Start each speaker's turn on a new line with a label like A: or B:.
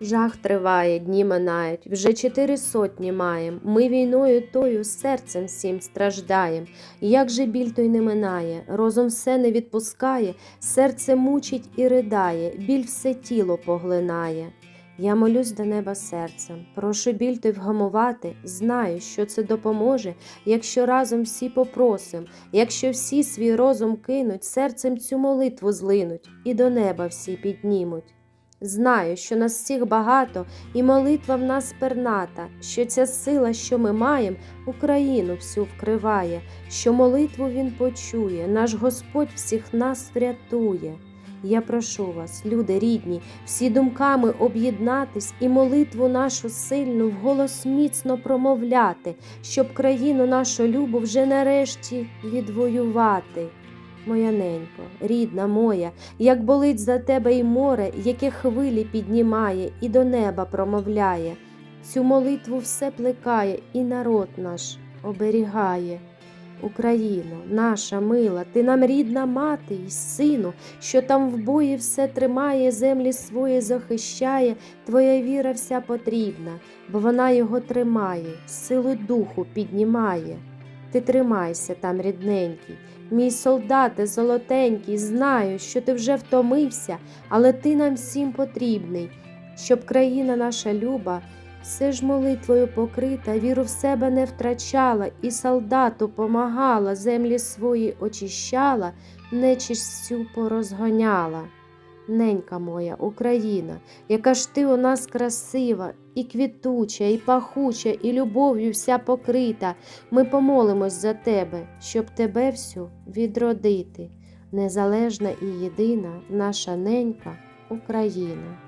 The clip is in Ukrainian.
A: Жах триває, дні минають, вже чотири сотні маєм. Ми війною тою серцем всім страждаєм. Як же біль той не минає, розум все не відпускає, серце мучить і ридає, біль все тіло поглинає. Я молюсь до неба серцем, прошу біль той вгамувати, знаю, що це допоможе, якщо разом всі попросим, якщо всі свій розум кинуть, серцем цю молитву злинуть і до неба всі піднімуть. Знаю, що нас всіх багато, і молитва в нас перната, що ця сила, що ми маємо, Україну всю вкриває, що молитву Він почує, наш Господь всіх нас врятує. Я прошу вас, люди рідні, всі думками об'єднатись і молитву нашу сильну вголос міцно промовляти, щоб країну нашу любу вже нарешті відвоювати. Моя ненько, рідна моя, як болить за тебе й море, яке хвилі піднімає і до неба промовляє. Цю молитву все плекає і народ наш оберігає. Україно, наша мила, ти нам рідна мати й сину, що там в бої все тримає, землі свої захищає, твоя віра вся потрібна, бо вона його тримає, силу духу піднімає. Ти тримайся там, рідненький, мій солдате золотенький, знаю, що ти вже втомився, але ти нам всім потрібний, щоб країна наша люба все ж молитвою покрита, віру в себе не втрачала, і солдату помагала, землі свої очищала, нечисть всю порозгоняла. Ненька моя Україна, яка ж ти у нас красива, і квітуча, і пахуча, і любов'ю вся покрита. Ми помолимось за тебе, щоб тебе всю відродити. Незалежна і єдина наша ненька Україна.